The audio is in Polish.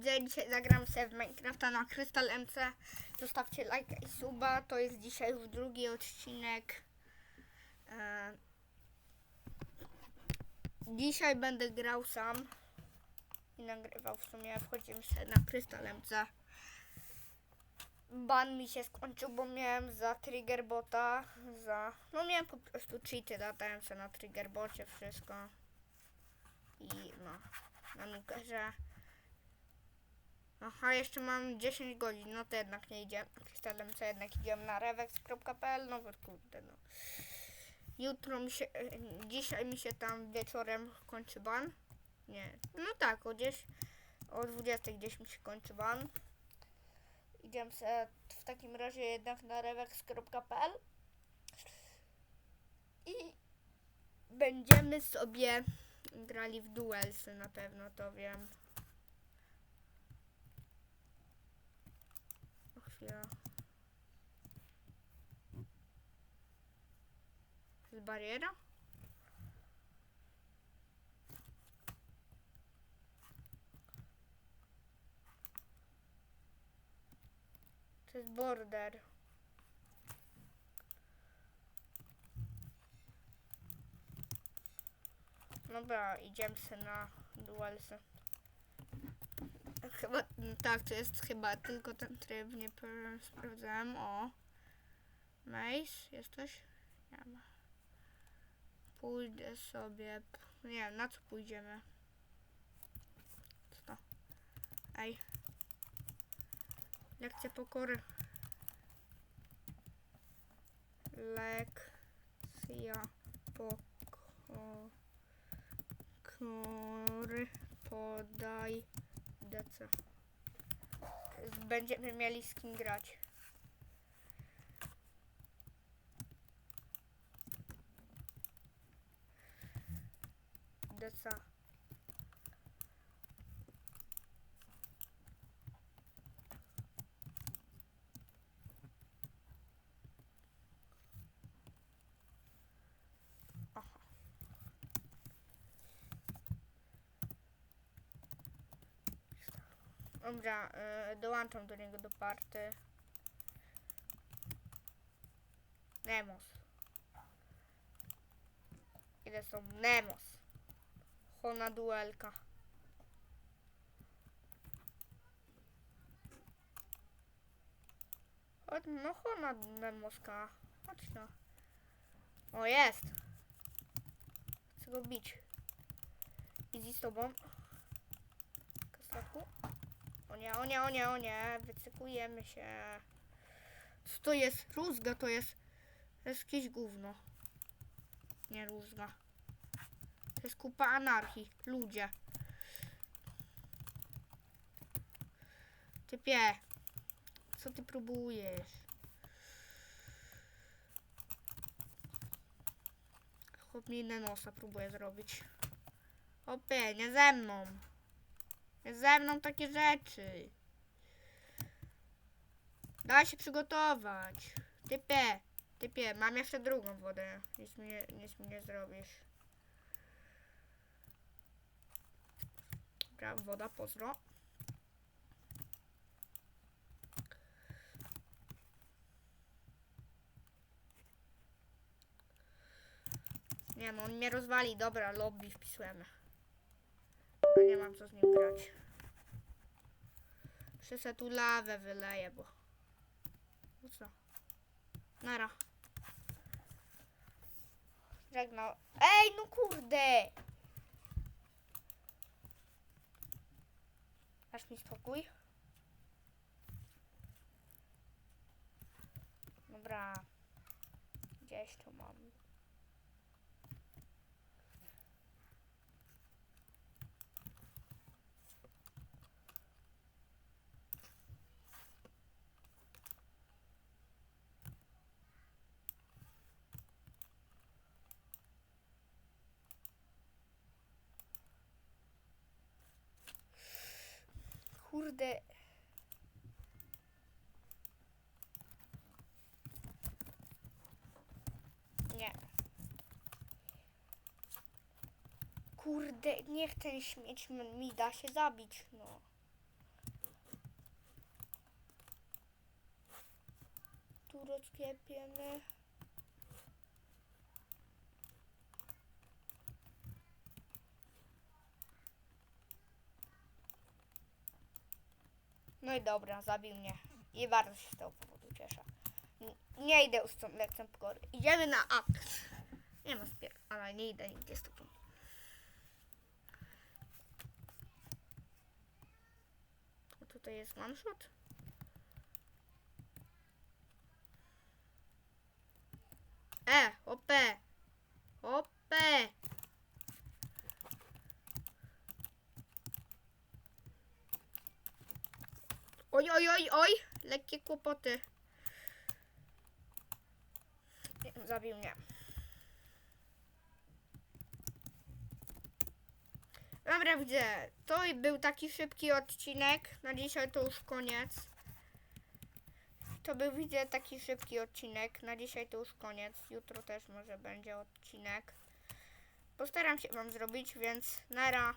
ludzie, dzisiaj zagram sobie w Minecrafta na Crystal MC. Zostawcie lajka i suba, to jest dzisiaj już drugi odcinek. E, dzisiaj będę grał sam i nagrywał w sumie, wchodzimy sobie na Crystal MC. Ban mi się skończył, bo miałem za triggerbota, za... No miałem po prostu cheaty, latałem sobie na triggerbocie, wszystko. I no, na nukerze. Aha, jeszcze mam 10 godzin, no to jednak nie idziemy Krystalem, co jednak idziemy na revex.pl, no bo kurde no. Jutro mi się, e, dzisiaj mi się tam wieczorem kończy ban. Nie, no tak, o gdzieś, o 20 gdzieś mi się kończy ban. Idziemy sobie w takim razie jednak na revex.pl i będziemy sobie grali w duelsy na pewno, to wiem. Chwilę. Jest bariera? To jest border. Dobra, idziemy na duelsy. Chyba, tak, to jest chyba tylko ten tryb, nie sprawdzałem. O. Mace, jesteś? Nie ma. Pójdę sobie. Nie wiem, na co pójdziemy? Co to? Ej. Lekcja pokory. Lekcja pokory. Podaj DC. Będziemy mieli z kim grać. DC. Dobra, y, dołączam do niego do party. Nemos. Ile są Nemos? Hona duelka. Chodź, no hona Nemoska. Chodź no. O, jest. Chcę go bić. Easy z tobą. Kaslaku. O nie, o nie, o nie, o nie. Wycykujemy się. Co to jest? Rózga to jest. To jest jakieś gówno. Nie rózga. To jest kupa anarchii. Ludzie. Typie. Co ty próbujesz? Chłop mi nosa próbuje zrobić. Opie, nie ze mną. Ze mną takie rzeczy. Daj się przygotować. Typie, typie, mam jeszcze drugą wodę. Nic mi nie, nic mi nie zrobisz. Dobra, woda, pozdro. Nie no, on mnie rozwali. Dobra, lobby wpisujemy. A nie mam co z nim grać. Se tu lawę wyleję, bo... No co? Nara. Żegnał. Ej, no kurde! Dasz mi spokój? Dobra. Gdzieś tu mam. Kurde. Nie. Kurde, niech ten śmieć mi da się zabić, no. Tu rozklepiemy. No i dobra, zabił mnie. I bardzo się z tego powodu cieszę. Nie idę już stąd lecę pokory. Idziemy na akt. Nie ma spier... Ale nie idę nigdzie z tobą. Tutaj jest one shot. Oj, oj, oj, oj. Lekkie kłopoty. Nie, Zabił mnie. Dobra, widzę. To był taki szybki odcinek. Na dzisiaj to już koniec. To był, widzę, taki szybki odcinek. Na dzisiaj to już koniec. Jutro też może będzie odcinek. Postaram się wam zrobić, więc nara.